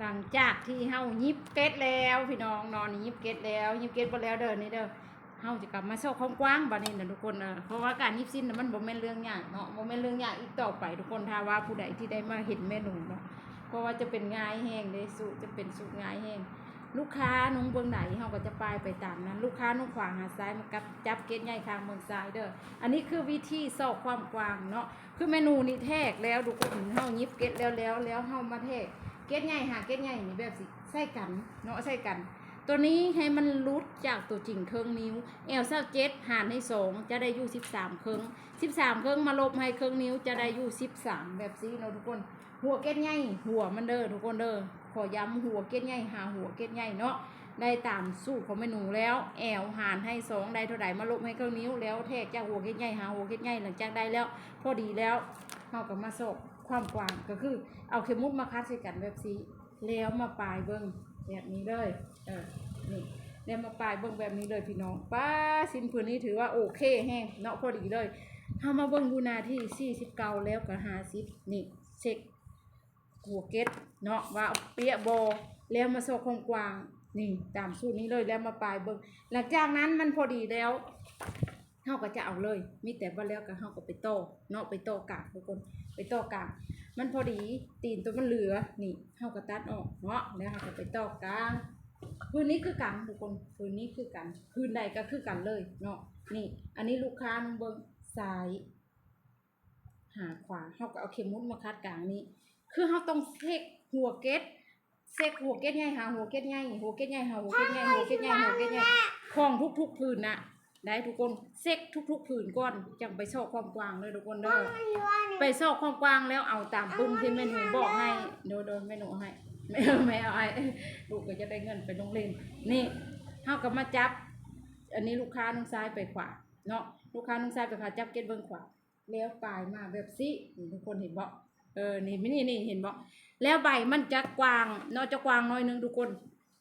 หลังจากที่เฮายิบเก็ตแล้วพี่น้องนอนยิบเก็ตแล้วยิบเก็ตบ่แล้วเด้อนี่เด้อเฮาจะกลับมาโซ่ของกว้างบัดนี้นะทุกคนเออเพราะว่าการยิบสิ้นน่ะมันบ่แม่นเรื่องยากเนาะบ่แม่นเรื่องยากอีกต่อไป ทุกคนถ้าว่าผู้ใดที่ได้มาเห็นเมนูเนาะเพราะว่าจะเป็นง่ายแห้งเด้สูตรจะเป็นสูตรง่ายแห้งลูกค้านุ่งเบื้องไหนเฮาก็จะไปายไปตามนั้นลูกค้านุ่งขวางหาซ้ายมันกับจับเก็ตใหญ่ทางเมืองซ้ายเด้ออันนี้คือวิธีซอกความกว้างเนาะคือเมนูนี้แทกแล้วทุกคนเฮายิบเก็ตแล้วแล้วแล้วเฮามาแทก เก็ดใหญ่หาเก็ดใหญ่นี่แบบสิใส่กันเนาะใส่กัน ตัวนี้ให้มันรุดจากตัวจริงเครื่องนิ้วเอลเซาเจ็ดหารให้สองจะได้อยู่สิบสามเครื่องสิบสามเครื่องมาลบให้เครื่องนิ้วจะได้อยู่สิบสามแบบนี้เนาะทุกคน หัวเก็ดใหญ่หัวมันเด้อทุกคนเด้อขอย้ำหัวเก็ดใหญ่หาหัวเก็ดใหญ่เนาะได้ตามสูตรของเมนูแล้วแอลหารให้สองได้เท่าไหร่มาลบให้เครื่องนิ้วแล้วแทกจากหัวเก็ดใหญ่หาหัวเก็ดใหญ่หลังจากได้แล้ว พอดีแล้วเราก็มาสอบ ความกว้างก็คือ เอาเข็มมุดมาคัดใส่กันแบบนี้แล้วมาปลายเบิ้งแบบนี้เลยเออนี่แล้วมาปลายเบิ้งแบบนี้เลยพี่น้องป้าสินผืนนี้ถือว่าโอเคแห้งเนาะพอดีเลยเฮามาเบิ้งดูนาที่สี่สิบเก้าแล้วก็ห้าสิบนี่เช็คหัวเก็ตเนาะว่าเปียบอแล้วมาโซกของกวางนี่ตามสูตรนี้เลยแล้วมาปลายเบิ้งหลังจากนั้นมันพอดีแล้ว เฮาก็จะเอาเลย มีแต่ว่าแล้วก็เฮาก็ไปโต้เนาะไปโต้กากทุกคนไปโต้กากมันพอดีตีนตัวมันเหลือนี่เท่ากับตัดออกเนาะแล้วเราก็ไปโตกลางพื้นนี้คือกันทุกคนพื้นนี้คือกันพื้นใดก็คือกันเลยเนาะนี่ อันนี้ลูกค้าเบิ้งซ้าย หาขวาเขาก็เอาเข็มมุดมาคัดกลางนี้ คือเขาต้องเช็คหัวเกตเช็คหัวเกตใหญ่หาหัวเกตใหญ่หัวเกตใหญ่หาหัวเกตใหญ่หัวเกตใหญ่หัวเกตใหญ่ของทุกๆพื้นน่ะ ได้ทุกคนเช็คทุกๆพื้นก่อนจังไปชอบความกว้างเลยทุกคนเด้อไปซอกความกว้างแล้วเอาตามปึ้มที่แม่หนูบอกให้โดยโดยแม่หนูให้ไม่เอาไม่เอาไอ้ลูกก็จะได้เงินไปโรงเรียนนี่เฮากับมาจับ อันนี้ลูกค้านุ่งซ้ายไปขวาเนาะลูกค้านุ่งซ้ายไปขวาจับเก็ตเบิ้งขวาแล้วปลายมาแบบสินี่ทุกคนเห็นบ่เออนี่นี่นี่เห็นบ่แล้วใบมันจะกว้างเนาะจะกว้างหน้อยหนึงทุกคน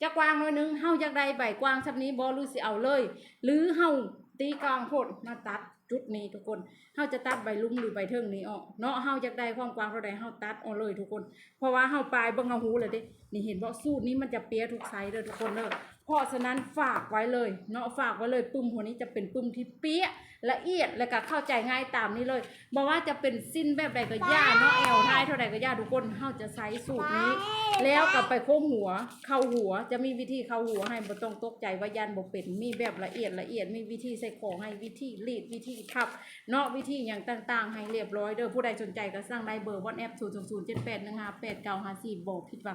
จะกว้างน้อยนึงเฮาอยากได้ใบกว้างชับนี้บ่หรือสิเอาเลย หรือเฮาตีกลางโพดมาตัด จุดนี้ทุกคนเฮาจะตัดใบลุ่มหรือใบเทิงนี้ออกเนาะเฮาอยากได้ความกว้างเท่าใดเฮาตัดออกเลยทุกคน เพราะว่าเฮาปลายเบิ่งเอาหูเลยเด้นี่เห็นบ่สูตรนี้มันจะเปียทุกไซส์เด้อทุกคนเด้อเพราะฉะนั้นฝากไว้เลยเนาะฝากไว้เลยปึ้มหัวนี้จะเป็นปึ้มที่เปียละเอียดและก็เข้าใจง่ายตามนี้เลยบ่ว่าจะเป็นสิ้นแบบใดก็ย่าเนาะแอลท้ายเท่าใดก็ย่าทุกคนเฮาจะใช้สูตรนี้ แล้วกลับไปโค้งหัว เข้าหัวจะมีวิธีเข้าหัวให้บ่ต้องตกใจว่ายันบ่เป็นมีแบบละเอียดละเอียดมีวิธีใส่ของให้วิธีรีดวิธีทับเนาะวิธีอย่างต่างๆ ให้เรียบร้อยเด้อผู้ใดสนใจก็สั่งได้เบอร์วอทแอป0 0 0 7 8 1 5 8 9 5 4บอกผิดหวัง